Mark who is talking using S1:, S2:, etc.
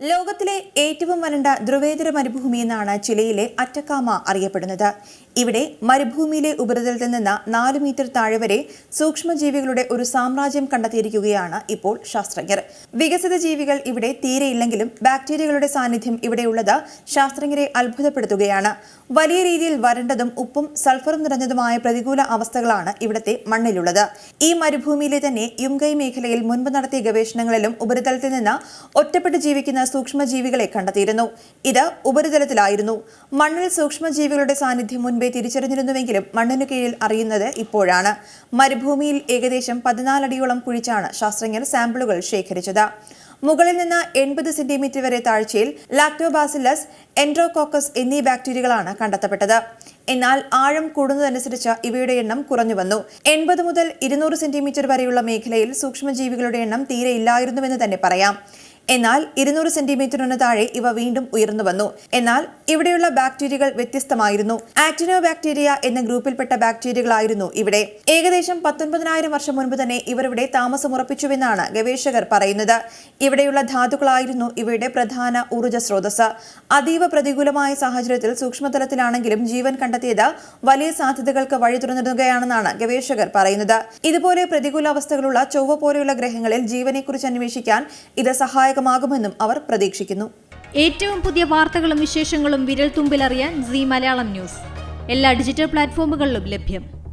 S1: ലോകത്തിലെ ഏറ്റവും വരണ്ട ധ്രുവേതര മരുഭൂമി എന്നാണ് ചിലയിലെ അറ്റക്കാമ അറിയപ്പെടുന്നത്. ഇവിടെ മരുഭൂമിയിലെ ഉപരിതലത്തിൽ നിന്ന് നാല് മീറ്റർ താഴെ വരെ സൂക്ഷ്മജീവികളുടെ ഒരു സാമ്രാജ്യം കണ്ടെത്തിയിരിക്കുകയാണ് ഇപ്പോൾ ശാസ്ത്രജ്ഞർ. വികസിത ജീവികൾ ഇവിടെ തീരെയില്ലെങ്കിലും ബാക്ടീരിയകളുടെ സാന്നിധ്യം ഇവിടെയുള്ളത് ശാസ്ത്രജ്ഞരെ അത്ഭുതപ്പെടുത്തുകയാണ്. വലിയ രീതിയിൽ വരണ്ടതും ഉപ്പും സൾഫറും നിറഞ്ഞതുമായ പ്രതികൂല അവസ്ഥകളാണ് ഇവിടത്തെ മണ്ണിലുള്ളത്. ഈ മരുഭൂമിയിലെ തന്നെ യുംഗൈ മേഖലയിൽ മുൻപ് നടത്തിയ ഗവേഷണങ്ങളിലും ഉപരിതലത്തിൽ നിന്ന് ഒറ്റപ്പെട്ട് ജീവിക്കുന്ന സൂക്ഷ്മജീവികളെ കണ്ടെത്തിയിരുന്നു. ഇത് ഉപരിതലത്തിലായിരുന്നു. മണ്ണിൽ സൂക്ഷ്മജീവികളുടെ സാന്നിധ്യം മുൻപേ തിരിച്ചറിഞ്ഞിരുന്നുവെങ്കിലും മണ്ണിനു കീഴിൽ അറിയുന്നത് ഇപ്പോഴാണ്. മരുഭൂമിയിൽ ഏകദേശം പതിനാലടിയോളം കുഴിച്ചാണ് ശാസ്ത്രജ്ഞർ സാമ്പിളുകൾ ശേഖരിച്ചത്. മുകളിൽ നിന്ന് എൺപത് സെന്റിമീറ്റർ വരെ താഴ്ചയിൽ ലാക്ടോബാസിലസ് എൻട്രോകോക്കസ് എന്നീ ബാക്ടീരിയകളാണ് കണ്ടെത്തപ്പെട്ടത്. എന്നാൽ ആഴം കൂടുന്നതനുസരിച്ച് ഇവയുടെ എണ്ണം കുറഞ്ഞു വന്നു. എൺപത് മുതൽ ഇരുന്നൂറ് സെന്റിമീറ്റർ വരെയുള്ള മേഖലയിൽ സൂക്ഷ്മജീവികളുടെ എണ്ണം തീരെ ഇല്ലായിരുന്നുവെന്ന് തന്നെ പറയാം. എന്നാൽ ഇരുന്നൂറ് സെന്റിമീറ്ററിന് താഴെ ഇവ വീണ്ടും ഉയർന്നു വന്നു. എന്നാൽ ഇവിടെയുള്ള ബാക്ടീരിയകൾ വ്യത്യസ്തമായിരുന്നു. ആക്ടിനോ ബാക്ടീരിയ എന്ന ഗ്രൂപ്പിൽപ്പെട്ട ബാക്ടീരിയകളായിരുന്നു ഇവിടെ. ഏകദേശം പത്തൊൻപതിനായിരം വർഷം മുൻപ് തന്നെ ഇവരുടെ താമസമുറപ്പിച്ചുവെന്നാണ് ഗവേഷകർ പറയുന്നത്. ഇവിടെയുള്ള ധാതുക്കളായിരുന്നു ഇവയുടെ പ്രധാന ഊർജ സ്രോതസ് അതീവ പ്രതികൂലമായ സാഹചര്യത്തിൽ സൂക്ഷ്മതലത്തിലാണെങ്കിലും ജീവൻ കണ്ടെത്തിയത് വലിയ സാധ്യതകൾക്ക് വഴി തുറന്നിടുകയാണെന്നാണ് ഗവേഷകർ പറയുന്നത്. ഇതുപോലെ പ്രതികൂല അവസ്ഥകളുള്ള ചൊവ്വ പോലെയുള്ള ഗ്രഹങ്ങളിൽ ജീവനെക്കുറിച്ച് അന്വേഷിക്കാൻ ഇത് സഹായകമാകുമെന്നും അവർ പ്രതീക്ഷിക്കുന്നു.
S2: ഏറ്റവും പുതിയ വാർത്തകളും വിശേഷങ്ങളും വിരൽ തുമ്പിലറിയാൻ സി മലയാളം ന്യൂസ്. എല്ലാ ഡിജിറ്റൽ പ്ലാറ്റ്ഫോമുകളിലും ലഭ്യം.